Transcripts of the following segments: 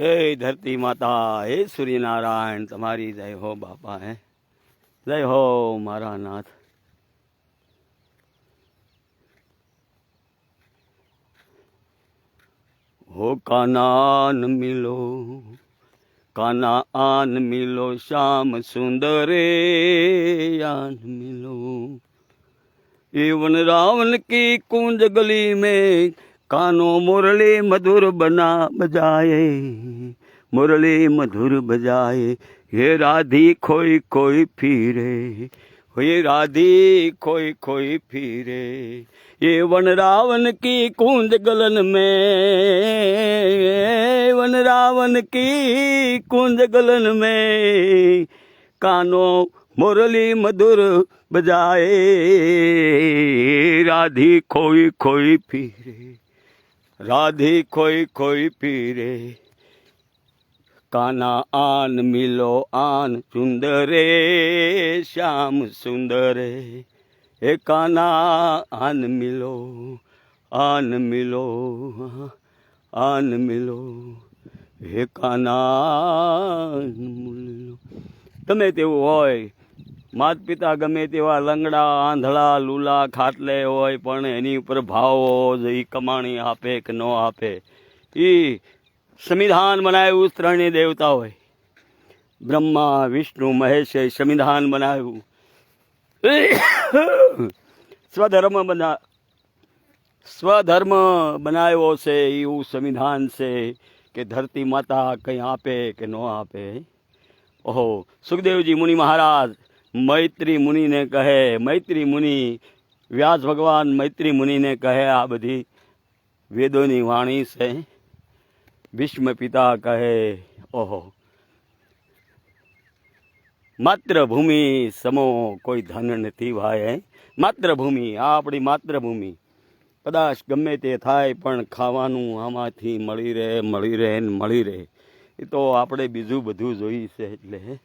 हे धरती माता, हे सूर्य नारायण तुम्हारी जय हो बापा है। जय हो मारा नाथ। हो कानान मिलो काना आन मिलो, श्याम सुंदरे आन मिलो। एवन रावण की कुंज गली में કાનો મુરલી મધુર બના બજાય મુરલી મધુર બજાય. હે રાધી, ખોઈ ખોઈ ફીરે. હે રાધી, ખોઈ ખોઈ ફીરે. એ વન રાવણ કી કુંજ ગલન મેં. વન રાવણ કી કુંજ ગલન મેં. કાનો મુરલી મધુર બજાય. રાધી, ખોઈ ખોઈ ફીરે. રાધી ખોઈ ખોઈ પીરે. કાના આન મિલો આન સુંદરે, શ્યામ સુંદરે. એ કાના આન મિલો આન મિલો આન મિલો. હે કાના તમે તેવું હોય માત પિતા ગમે તેવા લંગડા, આંધળા, લૂલા, ખાટલે હોય, પણ એની ઉપર ભાવ હોવો જોઈએ કમાણી આપે કે ન આપે. એ સંવિધાન બનાવ્યું, ત્રણેય દેવતા હોય. બ્રહ્મા, વિષ્ણુ, મહેશે સંવિધાન બનાવ્યું. સ્વધર્મ બના, સ્વધર્મ બનાવ્યો છે, એવું સંવિધાન છે કે ધરતી માતા કંઈ આપે કે ન આપે. ઓહો, સુખદેવજી મુનિ મહારાજ મૈત્રી મુનિને કહે, મૈત્રી મુનિ, વ્યાસ ભગવાન મૈત્રી મુનિને કહે, આ બધી વેદોની વાણી છે. ભીષ્મ પિતા કહે, ઓહો, માતૃભૂમિ સમો કોઈ ધન નથી ભાઈ માતૃભૂમિ, આ આપણી માતૃભૂમિ. કદાચ ગમે તે થાય, પણ ખાવાનું આમાંથી મળી રહે મળી રહે ને મળી રહે. એ તો આપણે બીજું બધું જોઈ છે એટલે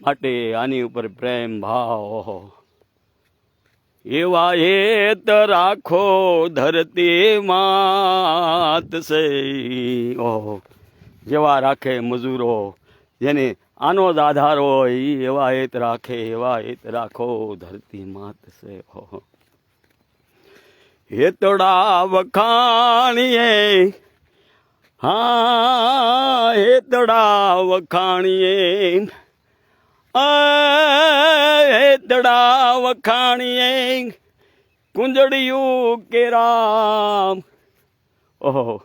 માટે આની ઉપર પ્રેમ, ભાવ એવા હેત રાખો ધરતી માત છે ઓહો. જેવા રાખે મજૂરો, જેને આનો જ આધાર હોય, એવા હેત રાખે, એવા હેત રાખો ધરતી માત છે ઓહો. હેતડા વખાણીએ, હા, હેતડા વખાણીએ. આ હેતડા વખાણીએ કુંજડિયું કે રામ. ઓહો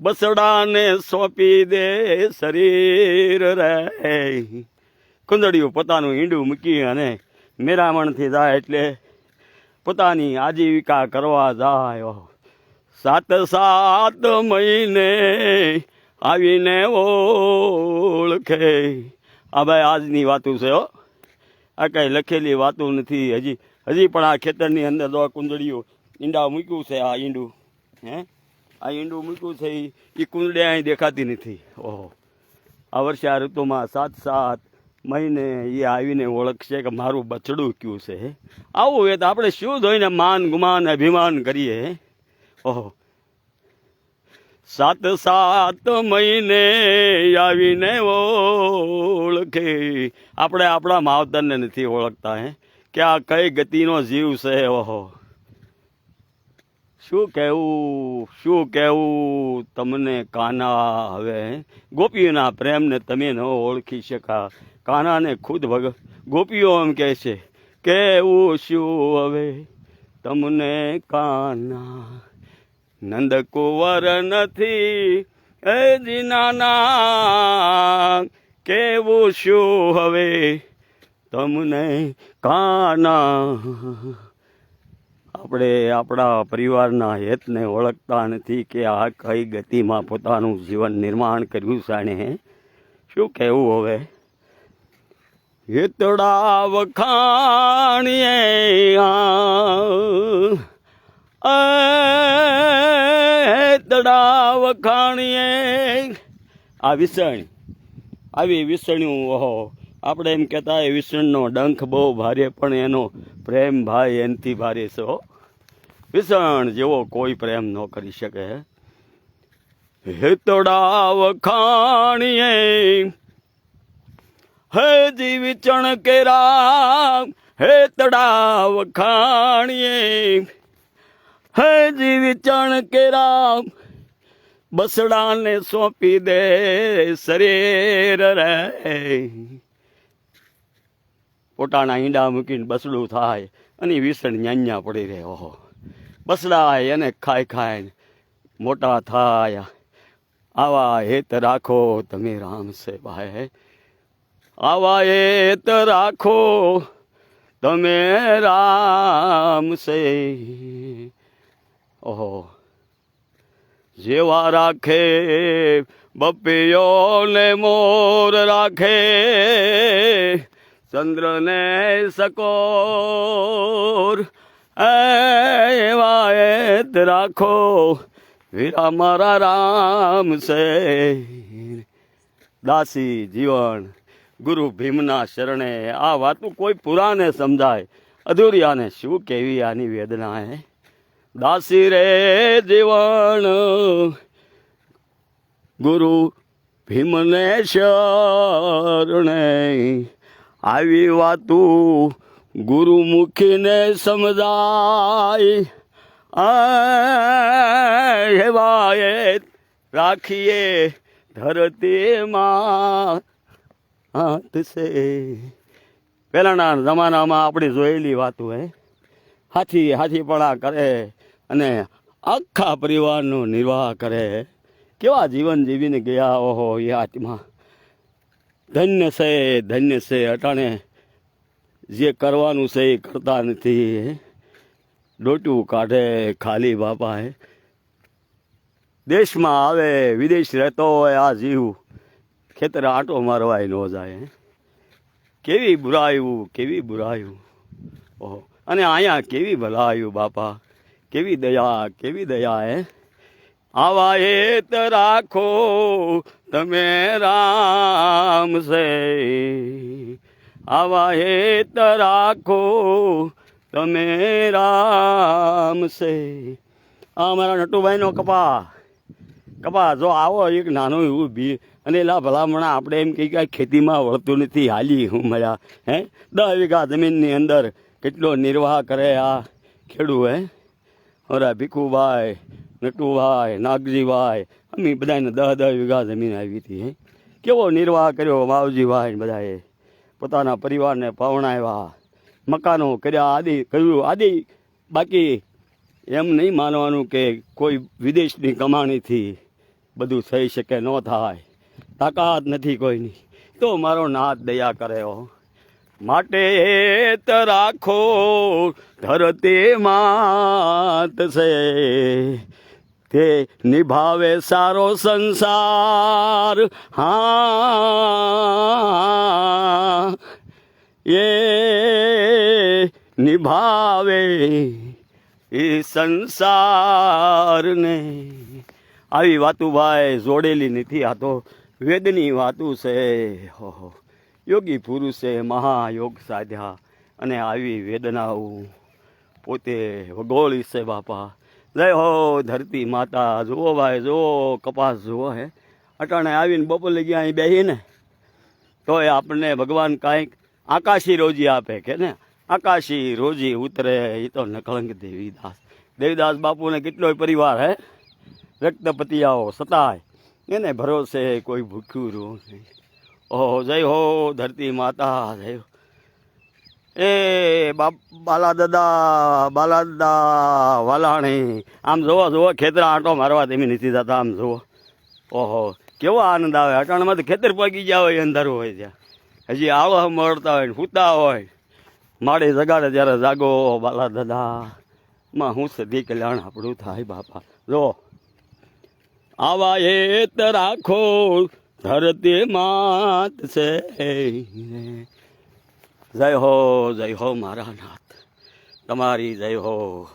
બસડાને સોંપી દે શરીર રે. કુંદડિયું પોતાનું ઈંડું મૂકી અને મેરામણથી જાય એટલે પોતાની આજીવિકા કરવા જાય. ઓહો. સાત સાત મહિને આવીને ઓળખે. આ ભાઈ આજની વાતું છે હો. આ કાંઈ લખેલી વાતું નથી. હજી હજી પણ આ ખેતરની અંદર દવા કુંદડીઓ ઈંડા મૂક્યું છે આ ઈંડું. હે? આ ઈંડું મૂક્યું છે એ કુંદડી અહીં દેખાતી નથી. ઓહો. આ વર્ષે આ ઋતુમાં સાત સાત મહિને એ આવીને ઓળખશે કે મારું બચડું કયું છે આવું એ તો આપણે શું જોઈને માન ગુમાન અભિમાન કરીએ ઓહો. સાત સાત મહિને આવીને ઓળખે. આપણે આપણા માવતરને નથી ઓળખતા, હે? કે આ કઈ ગતિનો જીવ છે, ઓહો. શું કહેવું શું કહેવું તમને કાના હવે ગોપીઓના પ્રેમને તમે ન ઓળખી શકા. કાનાને ખુદ ભગ, ગોપીઓ એમ કહે છે, કેવું શું હવે? તમને કાના નંદ કુંવર નથી. એ જીનાના કેવું શું હવે? તમને કાના? આપણે આપણા પરિવારના હેતને ઓળખતા નથી કે આ કઈ ગતિમાં પોતાનું જીવન નિર્માણ કર્યું સાણે શું કહેવું હવે? હેતડા વખાણીએ આ વખાણીએ આ વિસણ. આવી વિસણ્યું, ઓહો. આપણે એમ કહેતા હોય વિસણનો ડંખ બહુ ભારે, પણ એનો પ્રેમ ભાઈ એનથી ભારે છે, હો. વિસણ જેવો કોઈ પ્રેમ ન કરી શકે. હેતડા વખાણીએ હે જીવી ચણ કેરા હેતડા વખાણીએ હે જીવી કે કેરા બસડાને સોંપી દે શરીર રે. પોતાના ઈંડા મૂકીને બસડું થાય અને વિસણ ન્યાન્યા પડી રહે. ઓહો. બસડા એને ખાઈ ખાઈને મોટા થાય. આવા હેત રાખો તમે રામ સે ભાઈ આવા હેત રાખો તમે રામ સે ઓહો. જેવા રાખે બપિયો ને મોર રાખે, ચંદ્રને સકોર. એવા એત રાખો, વીરા મારા રામ છે દાસી જીવન, ગુરુ ભીમના શરણે, આ વાતું કોઈ પુરાને સમજાય. અધૂરી શું કેવી આની વેદના હે? દાસી રે જીવન. ગુરુ ભીમને શરણે આવી વાતું ગુરુમુખીને સમજાય. હેવાય રાખીએ ધરતીમાં હાથ છે. પહેલાંના જમાનામાં આપણી જોયેલી વાતું હે. હાથી હાથીપણા કરે. અને આખા પરિવારનો નિર્વાહ કરે. કેવા જીવન જીવીને ગયા? ઓહો, એ આત્મા. ધન્ય છે ધન્ય છે, અટાણે. જે કરવાનું છે એ કરતા નથી. ડોટું કાઢે ખાલી બાપા હે દેશમાં આવે, વિદેશ રહેતો હોય, આ જીવ. ખેતર આંટો મારવાય ન જાય. કેવી બુરાયું કેવી બુરાયું. ઓહો, અને અહીંયા કેવી ભલાયું બાપા. કેવી દયા કેવી દયા, હે? આવા હેત રાખો, તમે રામ છે આવા હેત રાખો, તમે રામ છે આ અમારા નટુભાઈનો કપા. કપા, જો આવો એક નાનો એવું બી, અને એલા ભલામણા આપણે એમ કહી કે ખેતીમાં વળતું નથી, હાલી હું મળ્યા હે? દસ વીઘા જમીનની અંદર કેટલો નિર્વાહ કરે આ ખેડૂ હે? ઓરા ભીખુભાઈ, નટુભાઈ, નાગજીભાઈ, અમે બધાને દસ દસ વીઘા જમીન આવી હતી, હે? કેવો નિર્વાહ કર્યો માવજીભાઈ બધાએ? પોતાના પરિવારને પાવણાવ્યા મકાનો કર્યા, આદિ કર્યું, આદિ બાકી એમ નહીં માનવાનું કે કોઈ વિદેશની કમાણીથી બધું થઈ શકે, ન થાય. તાકાત નથી કોઈની. તો મારો નાથ દયા કરે હો. માટે રાખો, ધરતી માત છે. તે નિભાવે સારો સંસાર. હા, એ નિભાવે એ સંસારને. આવી વાતું ભાઈ જોડેલી નથી, આ તો વેદની વાતું છે. હો. યોગી પુરુષે મહાયોગ સાધ્યા અને આવી વેદનાઓ પોતે વગોળી છે બાપા. જય હો ધરતી માતા, જુઓ ભાઈ, જુઓ કપાસ, જુઓ હે. અટાણે આવીને બપોર ગયા અહીં બેસીને તો એ આપણને ભગવાન કાંઈક આકાશી રોજી આપે કે ને? આકાશી રોજી ઉતરે એ તો નકળંક દેવીદાસ. દેવીદાસ બાપુને કેટલોય પરિવાર હે? રક્તપતિયાઓ સતાય. એને ભરોસે કોઈ ભૂખ્યું રો નહીં. ઓહો જય હો ધરતી માતા, જય. એ બાલા દાદા બાલા દાદા વાલાણી, આમ જોવો જોવો, ખેતરા આંટો મારવા તેમી નથી જતા આમ જોવો. ઓહો, કેવો આનંદ આવે. અટાણામાં તો ખેતર પગી ગયા હોય, અંધારું હોય ત્યાં. હજી આવો મળતા હોય સૂતા હોય. માળે જગાડે જ્યારે જાગો બાલા દાદા માં હું સદી કલ્યાણ આપણું થાય બાપા. જો. આવા હેત રાખો ધરતી માત છે જય હો જય હો મારા નાથ. તમારી જય હો.